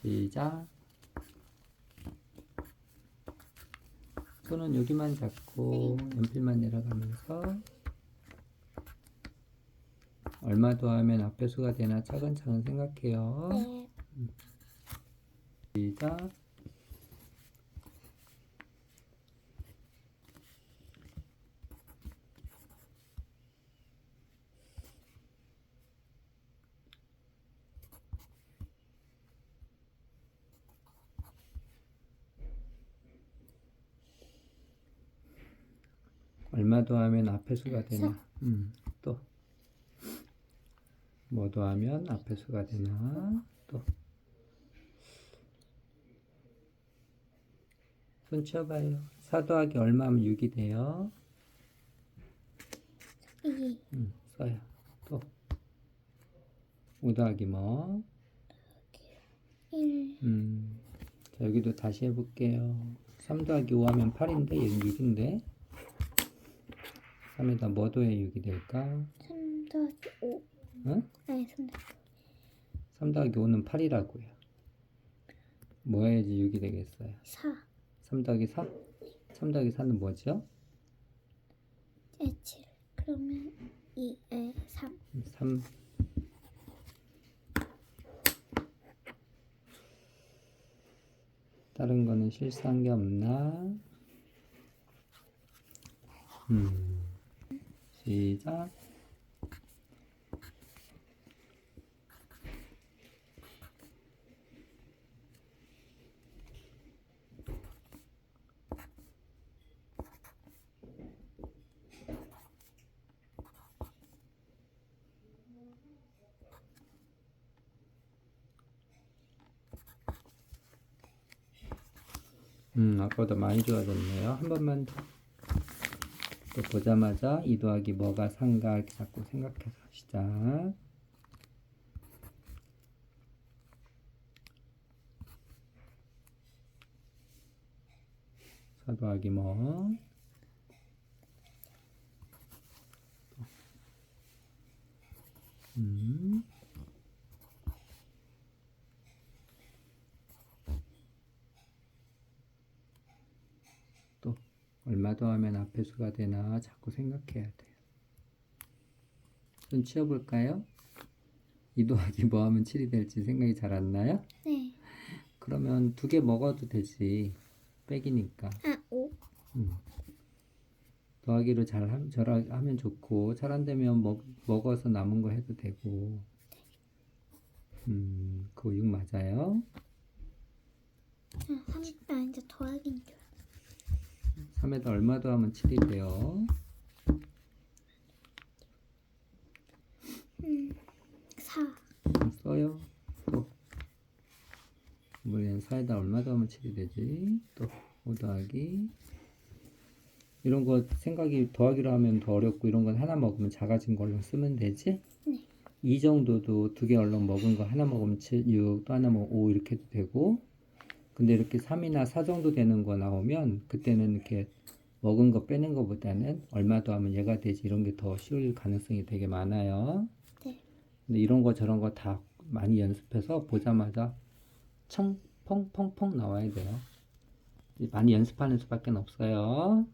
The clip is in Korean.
시작. 손은 여기만 잡고 연필만 내려가면서 얼마 더하면 앞에 수가 되나 차근차근 생각해요. 네. 시작. 얼마 더하면 앞에 수가 되나? 음, 또. 뭐 더하면 앞에 수가 되나? 또. 손 치워봐요. 4 더하기 얼마면 6이 돼요? 이. 음, 써요. 또. 5 더하기 뭐? 1. 음, 자, 여기도 다시 해볼게요. 3 더하기 5 하면 8인데, 얘는 6인데. 3에다 뭐 더해 6이 될까? 3 더하기 5. 응? 아니 3 더하기 3 더하기 5는 8이라고요. 뭐 해야지 6이 되겠어요? 4. 3 더하기 4? 3 더하기 4는 뭐죠? 에 7. 그러면 2 에 3. 3 다른 거는 실수한 게 없나? 음. 시작. 음, 아까보다 많이 좋아졌네요. 한 번만 더. 또 보자마자 이 더하기 뭐가 상가 이렇게 자꾸 생각해서 시작. 사 더하기 뭐? 음. 또 얼마 더하면 앞에 수가 되나 자꾸 생각해야 돼요. 손 치워볼까요? 2 더하기 뭐 하면 7이 될지 생각이 잘 안 나요? 네. 그러면 두 개 먹어도 되지. 빼기니까. 아 5. 음. 더하기를 잘 하면, 잘 하면 좋고, 잘 안 되면 먹, 먹어서 남은 거 해도 되고. 음, 그거 6 맞아요? 아 3. 아 이제 더하기인 줄. 3에다 얼마 더하면 7이 돼요? 음. 4. 음, 써요. 또. 뭐얘는 4에다 얼마 더하면 7이 되지? 또, 5 더하기. 이런 거 생각이 더하기로 하면 더 어렵고, 이런 건 하나 먹으면 작아진 걸로 쓰면 되지? 네. 이 정도도 두 개 얼른 먹은 거 하나 먹으면 7, 6, 또 하나 먹으면 5 이렇게 해도 되고, 근데 이렇게 3이나 4 정도 되는 거 나오면, 그때는 이렇게 먹은 거 빼는 거보다는 얼마 더 하면 얘가 되지, 이런 게 더 쉬울 가능성이 되게 많아요. 네. 근데 이런 거 저런 거 다 많이 연습해서 보자마자 청, 펑, 펑, 펑 나와야 돼요. 많이 연습하는 수밖에 없어요.